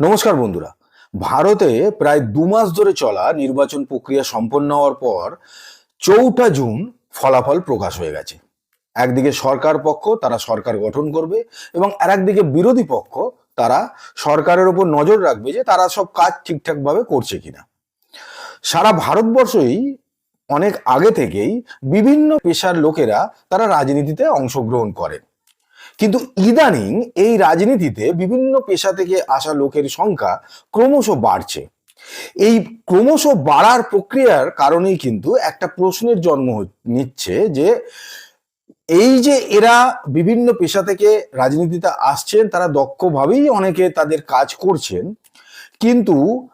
নমস্কার বন্ধুরা। ভারতে প্রায় দু মাস ধরে চলা নির্বাচন প্রক্রিয়া সম্পন্ন হওয়ার পর চৌঠা জুন ফলাফল প্রকাশ হয়ে গেছে। একদিকে সরকার পক্ষ তারা সরকার গঠন করবে এবং আর একদিকে বিরোধী পক্ষ তারা সরকারের ওপর নজর রাখবে যে তারা সব কাজ ঠিকঠাকভাবে করছে কিনা। সারা ভারতবর্ষই অনেক আগে থেকেই বিভিন্ন পেশার লোকেরা তারা রাজনীতিতে অংশগ্রহণ করেন কিন্তু ইদানিং এই রাজনীতিতে বিভিন্ন পেশা থেকে আসা লোকের সংখ্যা ক্রমশ বাড়ছে। এই ক্রমশ বাড়ার প্রক্রিয়ার কারণেই কিন্তু একটা প্রশ্নের জন্ম নিচ্ছে যে এই যে এরা বিভিন্ন পেশা থেকে রাজনীতিতে আসছেন, তারা দক্ষভাবেই অনেকে তাদের কাজ করছেন। কিন্তু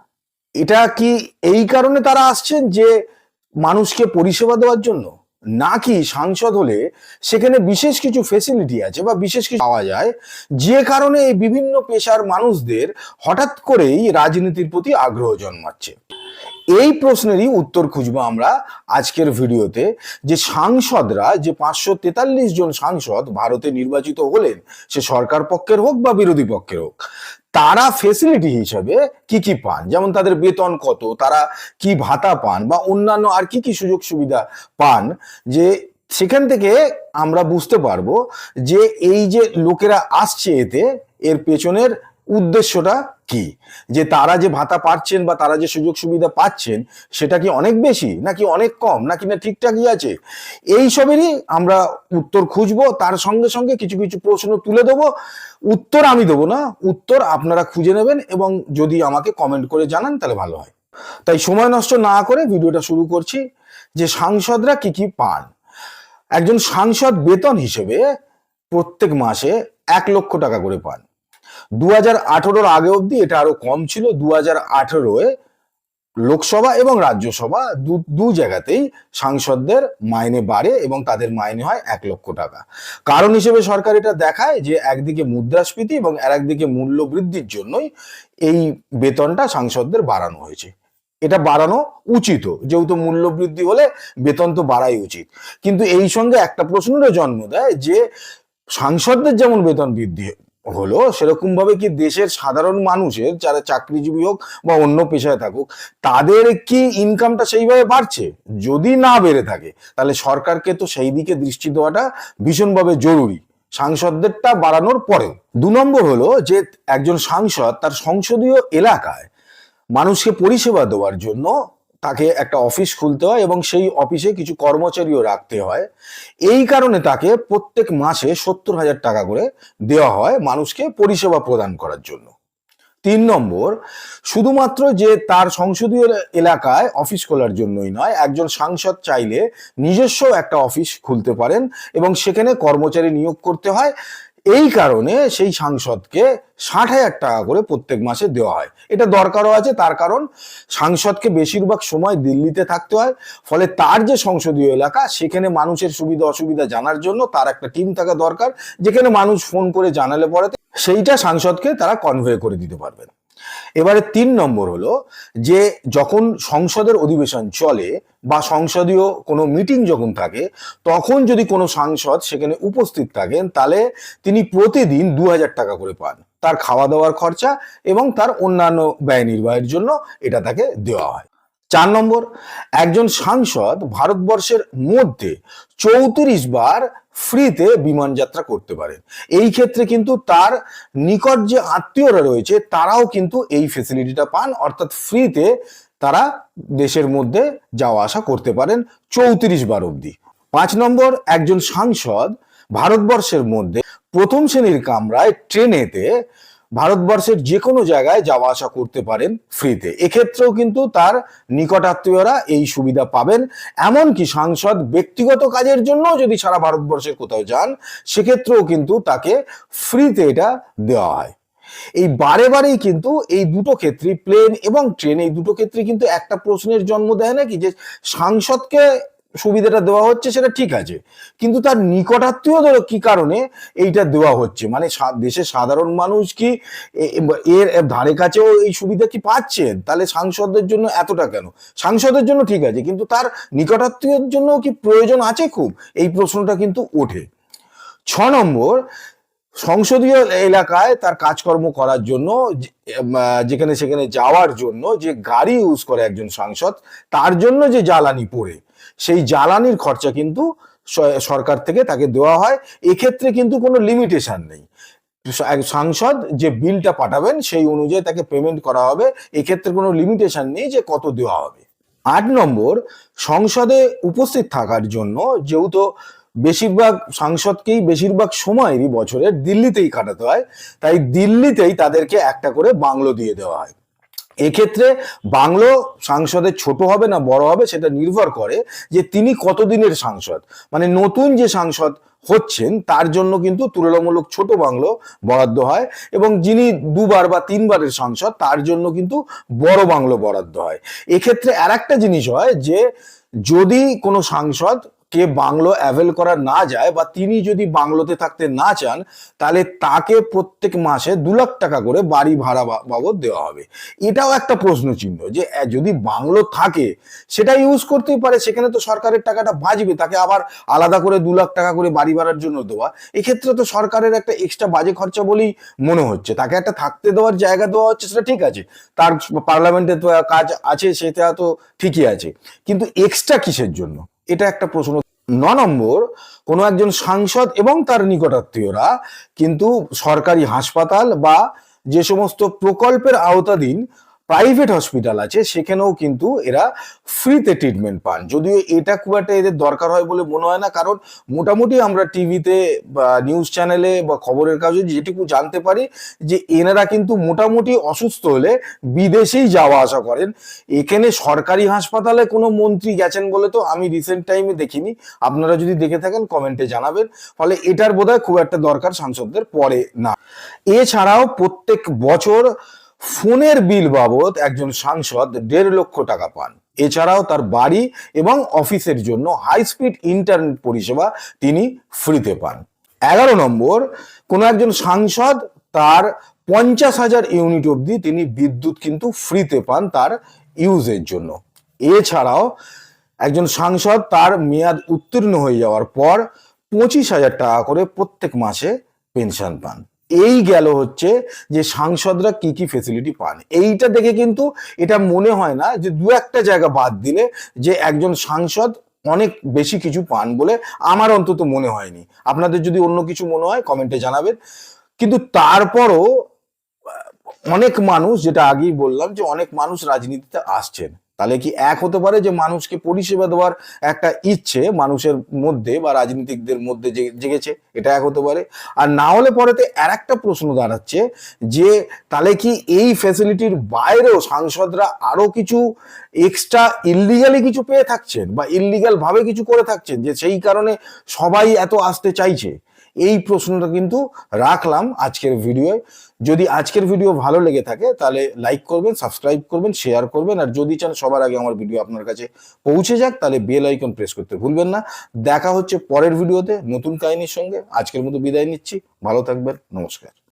এটা কি এই কারণে তারা আসছেন যে মানুষকে পরিষেবা দেওয়ার জন্য? নাকি সাংসদ হলে সেখানে বিশেষ কিছু ফেসিলিটি আছে বা বিশেষ কিছু পাওয়া যায়? যে কারণে এই বিভিন্ন পেশার মানুষদের হঠাৎ করেই রাজনীতির প্রতি আগ্রহ জন্মাচ্ছে। এই প্রশ্নেরই উত্তর খুঁজবো আমরা আজকের ভিডিওতে, যে সাংসদরা, যে পাঁচশো তেতাল্লিশ জন সাংসদ ভারতে নির্বাচিত হলেন, সে সরকার পক্ষের হোক বা বিরোধী পক্ষের হোক তারা ফেসিলিটি হিসাবে কি কি পান? যেমন তাদের বেতন কত? তারা কি ভাতা পান? বা অন্যান্য আর কি কি সুযোগ সুবিধা পান? যে সেখান থেকে আমরা বুঝতে পারব যে এই যে লোকেরা আসছে এতে, এর পেছনের উদ্দেশ্যটা কি? যে তারা যে ভাতা পাচ্ছেন বা তারা যে সুযোগ সুবিধা পাচ্ছেন, সেটা কি অনেক বেশি, নাকি অনেক কম, নাকি না ঠিকঠাকই আছে? এই সবেরই আমরা উত্তর খুঁজবো, তার সঙ্গে সঙ্গে কিছু কিছু প্রশ্ন তুলে দেবো। উত্তর আমি দেবো না, উত্তর আপনারা খুঁজে নেবেন এবং যদি আমাকে কমেন্ট করে জানান, তাহলে ভালো হয়। তাই সময় নষ্ট না করে ভিডিওটা শুরু করছি, যে সাংসদরা কি কি পান? একজন সাংসদ বেতন হিসেবে প্রত্যেক মাসে এক লক্ষ টাকা করে পান। দু আগে অবধি এটা আরও কম ছিল দু হাজার লোকসভা এবং রাজ্যসভা দু জায়গাতেই সাংসদদের মাইনে বাড়ে এবং তাদের মাইনে হয় এক লক্ষ টাকা। কারণ হিসেবে সরকার এটা দেখায় যে একদিকে মুদ্রাস্ফীতি এবং আর একদিকে মূল্য বৃদ্ধির জন্যই এই বেতনটা সাংসদদের বাড়ানো হয়েছে। এটা বাড়ানো উচিত, যেহেতু মূল্য বৃদ্ধি হলে বেতন তো বাড়াই উচিত। কিন্তু এই সঙ্গে একটা প্রশ্নেরও জন্ম দেয় যে সাংসদদের যেমন বেতন বৃদ্ধি হলো সেরকম ভাবে কি দেশের সাধারণ মানুষের, যারা চাকরিজীবী হোক বা অন্য পেশায় থাকুক, তাদের কি ইনকামটা সেইভাবে বাড়ছে? যদি না বেড়ে থাকে, তাহলে সরকারকে তো সেই দিকে দৃষ্টি দেওয়াটা ভীষণভাবে জরুরি। সাংসদদেরটা বাড়ানোর পরেও দু নম্বর হলো যে একজন সাংসদ তার সংসদীয় এলাকায় মানুষকে পরিষেবা দেওয়ার জন্য তাকে একটা অফিস খুলতে হয় এবং সেই অফিসে কিছু কর্মচারীও রাখতে হয়। এই কারণে তাকে প্রত্যেক মাসে সত্তর হাজার টাকা করে দেওয়া হয় মানুষকে পরিষেবা প্রদান করার জন্য। তিন নম্বর, শুধুমাত্র যে তার সংসদীয় এলাকায় অফিস খোলার জন্যই নয়, একজন সাংসদ চাইলে নিজস্ব একটা অফিস খুলতে পারেন এবং সেখানে কর্মচারী নিয়োগ করতে হয়। এই কারণে সেই সাংসদকে ষাট হাজার টাকা করে প্রত্যেক মাসে দেওয়া হয়। এটা দরকারও আছে, তার কারণ সাংসদকে বেশিরভাগ সময় দিল্লিতে থাকতে হয়। ফলে তার যে সংসদীয় এলাকা, সেখানে মানুষের সুবিধা অসুবিধা জানার জন্য তার একটা টিম থাকা দরকার, যেখানে মানুষ ফোন করে জানালে পরে সেইটা সাংসদকে তারা কনভে করে দিতে পারবেন। এবারে তিন নম্বর হলো যে যখন সংসদের অধিবেশন চলে বা সংসদীয় কোনো মিটিং যখন থাকে, তখন যদি কোনো সাংসদ সেখানে উপস্থিত থাকেন, তাহলে তিনি প্রতিদিন দু হাজার টাকা করে পান। তার খাওয়া দাওয়ার খরচা এবং তার অন্যান্য ব্যয় নির্বাহের জন্য এটা তাকে দেওয়া হয়। চার নম্বর, একজন সাংসদ ভারতবর্ষের মধ্যে চৌত্রিশ বার ফ্রিতে বিমান যাত্রা করতে পারেন। এই ক্ষেত্রে কিন্তু তার নিকট যে আত্মীয়রা রয়েছে, তারাও কিন্তু এই ফেসিলিটিটা পান, অর্থাৎ ফ্রিতে তারা দেশের মধ্যে যাওয়া আসা করতে পারেন চৌত্রিশ বার অবধি। পাঁচ নম্বর, একজন সাংসদ ভারতবর্ষের মধ্যে প্রথম শ্রেণির কামরায় ট্রেনেতে ভারতবর্ষের যে কোনো জায়গায় যাওয়া আসা করতে পারেন ফ্রিতে এক্ষেত্রেও কিন্তু তার নিকটাত্মীয়রা এই সুবিধা পাবেন। এমনকি সাংসদ ব্যক্তিগত কাজের জন্য যদি সারা ভারতবর্ষের কোথাও যান, সেক্ষেত্রেও কিন্তু তাকে ফ্রিতে এটা দেওয়া হয়। এই বারে বারেই কিন্তু এই দুটো ক্ষেত্রে প্লেন এবং ট্রেন এই দুটো ক্ষেত্রে কিন্তু একটা প্রশ্নের জন্ম দেয় নাকি যে সাংসদকে সুবিধাটা দেওয়া হচ্ছে সেটা ঠিক আছে। কিন্তু তার নিকটাত্মীয়দের কি কারণে এইটা দেওয়া হচ্ছে? মানে দেশের সাধারণ মানুষ কি এর ধারে কাছেও এই সুবিধা কি পাচ্ছেন? তাহলে সাংসদদের জন্য এতটা কেন? সাংসদের জন্য ঠিক আছে, কিন্তু তার নিকটাত্মীয়ের জন্য কি প্রয়োজন আছে খুব? এই প্রশ্নটা কিন্তু ওঠে। ছ নম্বর, সংসদীয় এলাকায় তার কাজকর্ম করার জন্য যেখানে সেখানে যাওয়ার জন্য যে গাড়ি ইউজ করে একজন সাংসদ, তার জন্য যে জ্বালানি পড়ে। সেই জ্বালানির খরচা কিন্তু সরকার থেকে তাকে দেওয়া হয়। এক্ষেত্রে কিন্তু কোনো লিমিটেশন নেই। সাংসদ যে বিলটা পাঠাবেন সেই অনুযায়ী তাকে পেমেন্ট করা হবে। এক্ষেত্রে কোনো লিমিটেশন নেই যে কত দেওয়া হবে। আট নম্বর, সংসদে উপস্থিত থাকার জন্য যেহেতু বেশিরভাগ সাংসদকেই বেশিরভাগ সময়ই বছরের দিল্লিতেই কাটাতে হয়, তাই দিল্লিতেই তাদেরকে একটা করে বাংলো দিয়ে দেওয়া হয়। এক্ষেত্রে বাংলো সাংসদের ছোট হবে না বড় হবে সেটা নির্ভর করে যে তিনি কতদিনের সাংসদ। মানে নতুন যে সাংসদ হচ্ছেন, তার জন্য কিন্তু তুলনামূলক ছোট বাংলো বরাদ্দ হয় এবং যিনি দুবার বা তিনবারের সাংসদ, তার জন্য কিন্তু বড় বাংলো বরাদ্দ হয়। এক্ষেত্রে আর একটা জিনিস হয় যে যদি কোনো সাংসদ কে বাংলো অ্যাভেল করা না যায় বা তিনি যদি বাংলোতে থাকতে না চান, তাহলে তাকে প্রত্যেক মাসে দু লাখ টাকা করে বাড়ি ভাড়া বাবদ দেওয়া হবে। এটাও একটা প্রশ্ন চিহ্ন যে যদি বাংলো থাকে, সেটা ইউজ করতেই পারে, সেখানে তো সরকারের টাকাটা বাঁচবে, তাকে আবার আলাদা করে দু লাখ টাকা করে বাড়ি ভাড়ার জন্য দেওয়া। এক্ষেত্রে তো সরকারের একটা এক্সট্রা বাজে খরচা বলেই মনে হচ্ছে। তাকে একটা থাকতে দেওয়ার জায়গা দেওয়া হচ্ছে, সেটা ঠিক আছে। তার পার্লামেন্টে তো কাজ আছে, সেটা তো ঠিকই আছে। কিন্তু এক্সট্রা কিসের জন্য? এটা একটা প্রশ্ন। ন নম্বর, কোনো একজন সাংসদ এবং তার নিকটাত্মীয়রা কিন্তু সরকারি হাসপাতাল বা যে সমস্ত প্রকল্পের আওতাধীন প্রাইভেট হসপিটাল আছে, সেখানেও কিন্তু এরা ফ্রিতে ট্রিটমেন্ট পান। যদিও এটা খুব একটা এদের দরকার হয় বলে মনে হয় না, কারণ মোটামুটি আমরা টিভিতে বা নিউজ চ্যানেলে বা খবরের কাগজে যেটুকু জানতে পারি যে এনারা কিন্তু মোটামুটি অসুস্থ হলে বিদেশেই যাওয়া আসা করেন। এখানে সরকারি হাসপাতালে কোনো মন্ত্রী গেছেন বলে তো আমি রিসেন্ট টাইমে দেখিনি। আপনারা যদি দেখে থাকেন কমেন্টে জানাবেন। ফলে এটার বোধহয় খুব একটা দরকার সাংসদদের পড়ে না। এছাড়াও প্রত্যেক বছর ফোনের বিল বাবদ একজন সাংসদ দেড় লক্ষ টাকা পান। এছাড়াও তার বাড়ি এবং অফিসের জন্য হাই স্পিড ইন্টারনেট পরিষেবা তিনি ফ্রিতে পান। এগারো নম্বর, কোনো একজন সাংসদ তার পঞ্চাশ হাজার ইউনিট অবধি তিনি বিদ্যুৎ কিন্তু ফ্রিতে পান তার ইউজের জন্য। এছাড়াও একজন সাংসদ তার মেয়াদ উত্তীর্ণ হয়ে যাওয়ার পর পঁচিশ হাজার টাকা করে প্রত্যেক মাসে পেনশন পান। এই গেল হচ্ছে যে সাংসদরা কি কি ফেসিলিটি পান। এইটা দেখে কিন্তু এটা মনে হয় না যে দু একটা জায়গা বাদ দিলে যে একজন সাংসদ অনেক বেশি কিছু পান বলে আমার অন্তত মনে হয়নি। আপনাদের যদি অন্য কিছু মনে হয় কমেন্টে জানাবেন। কিন্তু তারপরও অনেক মানুষ, যেটা আগেই বললাম যে অনেক মানুষ রাজনীতিতে আসছেন। তাহলে কি এক হতে পারে যে মানুষকে পরিষেবা দেওয়ার একটা ইচ্ছে মানুষের মধ্যে বা রাজনীতিকদের মধ্যে জেগেছে? এটা এক হতে পারে। আর না হলে পরেতে আর একটা প্রশ্ন দাঁড়াচ্ছে যে তাহলে কি এই ফ্যাসিলিটির বাইরেও সাংসদরা আরও কিছু এক্সট্রা ইল্লিগালি কিছু পেয়ে থাকছেন বা ইল্লিগাল ভাবে কিছু করে থাকছেন? যে সেই কারণে সবাই এত আসতে চাইছে। এই প্রশ্নটা কিন্তু রাখলাম আজকের ভিডিওয়। যদি আজকের ভিডিও ভালো লেগে থাকে, তাহলে লাইক করবেন সাবস্ক্রাইব করবেন শেয়ার করবেন, আর যদি চান সবার আগে আমার ভিডিও আপনার কাছে পৌঁছে যাক, তাহলে বেল আইকন প্রেস করতে ভুলবেন না। দেখা হচ্ছে পরের ভিডিওতে নতুন কাহিনীর সঙ্গে। আজকের মতো বিদায় নিচ্ছি। ভালো থাকবেন। নমস্কার।